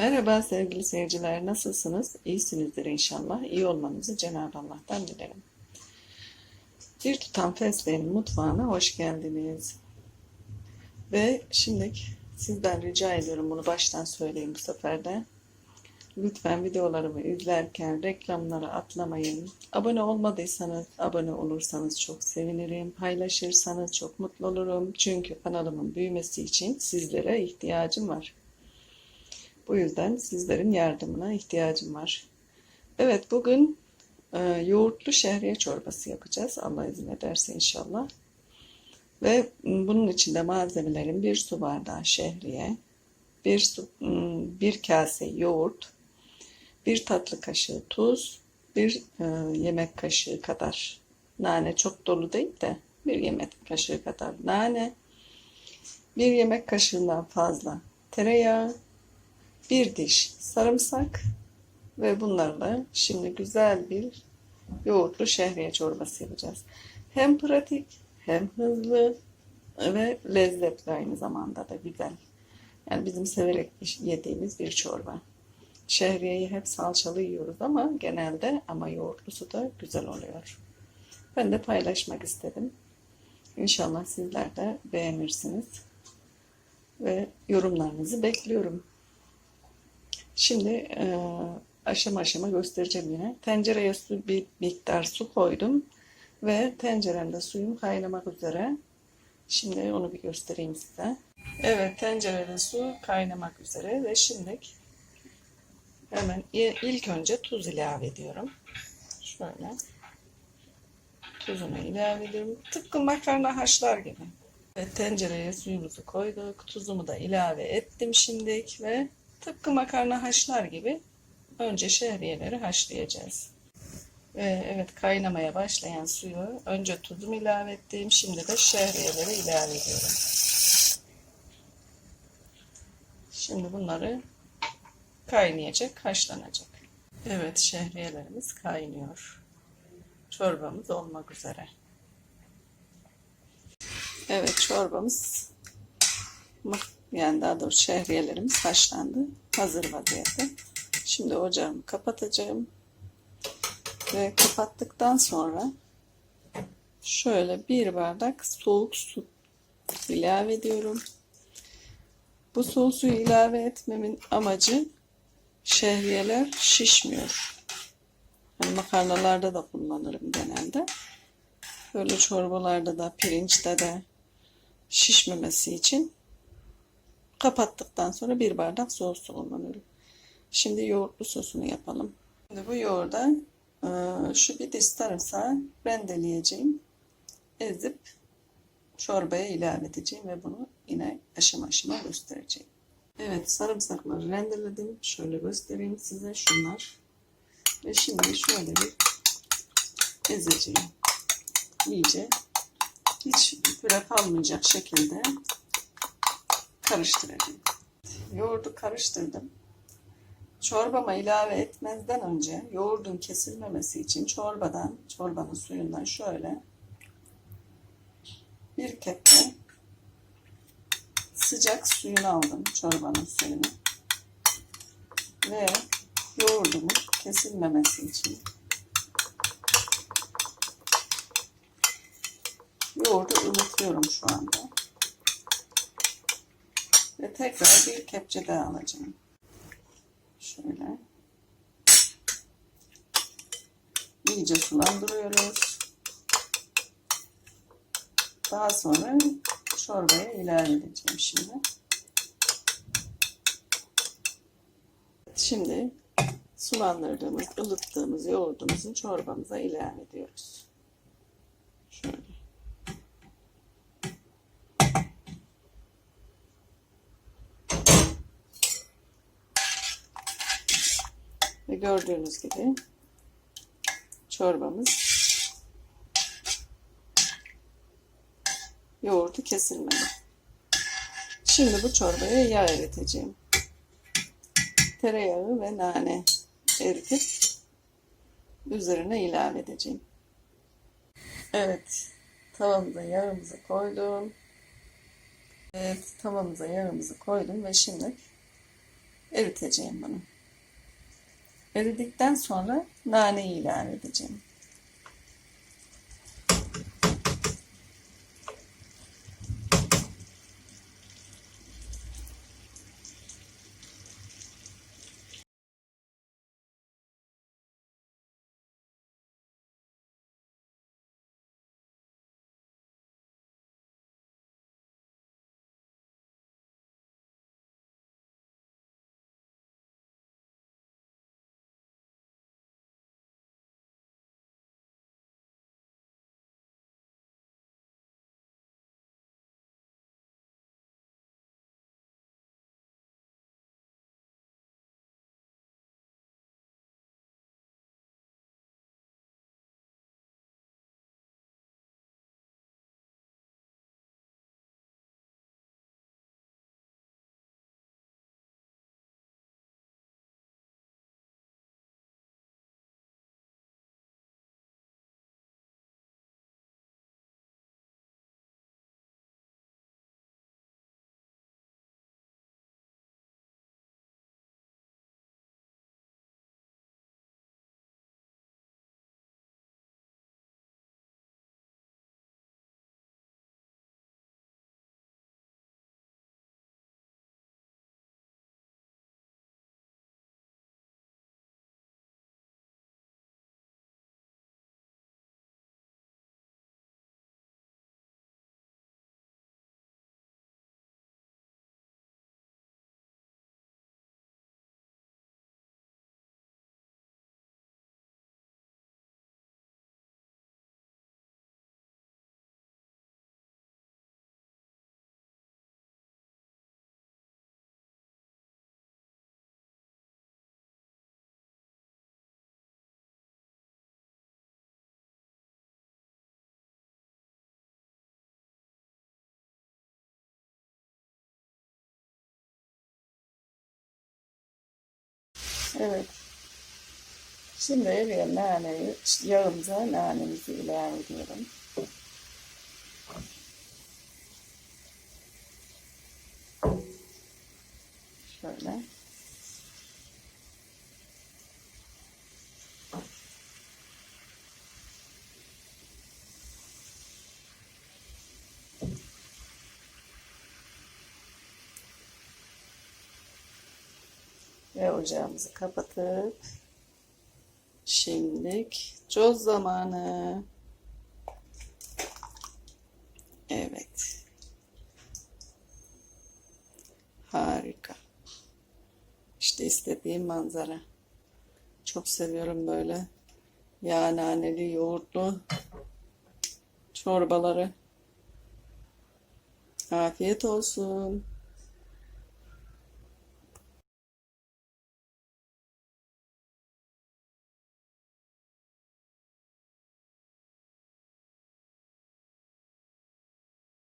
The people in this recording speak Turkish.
Merhaba sevgili seyirciler, nasılsınız? İyisinizdir inşallah. İyi olmanızı Cenab-ı Allah'tan dilerim. Bir tutam fesleğenin mutfağına hoş geldiniz. Ve şimdi sizden rica ediyorum bunu baştan söyleyeyim bu sefer de. Lütfen videolarımı izlerken reklamları atlamayın. Abone olmadıysanız abone olursanız çok sevinirim. Paylaşırsanız çok mutlu olurum. Çünkü kanalımın büyümesi için sizlere ihtiyacım var. Bu yüzden sizlerin yardımına ihtiyacım var. Evet bugün e, yoğurtlu şehriye çorbası yapacağız. Allah izin ederse inşallah. Ve bunun içinde malzemelerin bir su bardağı şehriye, bir, su, bir kase yoğurt, bir tatlı kaşığı tuz, bir e, yemek kaşığı kadar nane çok dolu değil de bir yemek kaşığı kadar nane, bir yemek kaşığından fazla tereyağı, bir diş sarımsak ve bunlarla şimdi güzel bir yoğurtlu şehriye çorbası yapacağız. Hem pratik hem hızlı ve lezzetli aynı zamanda da güzel. Yani bizim severek yediğimiz bir çorba. Şehriyeyi hep salçalı yiyoruz ama genelde ama yoğurtlusu da güzel oluyor. Ben de paylaşmak istedim. İnşallah sizler de beğenirsiniz. Ve yorumlarınızı bekliyorum. Şimdi e, aşama aşama göstereceğim yine. Tencereye su, bir miktar su koydum. Ve tenceremde suyum kaynamak üzere. Şimdi onu bir göstereyim size. Evet tencerede su kaynamak üzere ve şimdi hemen ilk önce tuz ilave ediyorum. Şöyle. Tuzunu ilave ediyorum. Tıpkı makarna haşlar gibi. Evet, tencereye suyumuzu koyduk. Tuzumu da ilave ettim şimdilik ve tıpkı makarna haşlar gibi önce şehriyeleri haşlayacağız. Ve evet kaynamaya başlayan suyu önce tuzumu ilave ettim. Şimdi de şehriyeleri ilave ediyorum. Şimdi bunları kaynayacak, haşlanacak. Evet şehriyelerimiz kaynıyor. Çorbamız olmak üzere. Evet çorbamız yani daha doğrusu şehriyelerimiz haşlandı. Hazır vaziyette. Şimdi ocağımı kapatacağım. Ve kapattıktan sonra şöyle bir bardak soğuk su ilave ediyorum. Bu soğuk suyu ilave etmemin amacı şehriyeler şişmiyor. Hani makarnalarda da kullanırım genelde. Böyle çorbalarda da pirinçte de şişmemesi için kapattıktan sonra bir bardak soğuk su kullanıyorum. Şimdi yoğurtlu sosunu yapalım. Şimdi bu yoğurda şu bir diş sarımsağı rendeleyeceğim. Ezip çorbaya ilave edeceğim ve bunu yine aşama aşama göstereceğim. Evet sarımsakları rendeledim. Şöyle göstereyim size şunlar. Ve şimdi şöyle bir ezeceğim. İyice hiç püre kalmayacak şekilde karıştıracağım. Yoğurdu karıştırdım. Çorbama ilave etmezden önce yoğurdun kesilmemesi için çorbadan, çorbanın suyundan şöyle bir kepçe sıcak suyunu aldım çorbanın suyunu ve yoğurdumun kesilmemesi için yoğurdu ılıtıyorum şu anda tekrar bir kepçe daha alacağım şöyle iyice sulandırıyoruz daha sonra çorbaya ilave edeceğim şimdi. Şimdi sulandırdığımız, ılıttığımız yoğurdumuzun çorbamıza ilave ediyoruz. Şöyle. Ve gördüğünüz gibi çorbamız yoğurdu kesilmedi. Şimdi bu çorbaya yağ eriteceğim. Tereyağı ve nane eritip üzerine ilave edeceğim. Evet, tavamıza yağımızı koydum. Evet, tavamıza yağımızı koydum ve şimdi eriteceğim bunu. Eridikten sonra naneyi ilave edeceğim. Evet. Şimdi eriyen naneyi, yağımıza nanemizi ilave ediyorum. Şöyle. Ve ocağımızı kapatıp şimdilik coz zamanı. Evet. Harika. İşte istediğim manzara. Çok seviyorum böyle yağ naneli, yoğurtlu çorbaları. Afiyet olsun.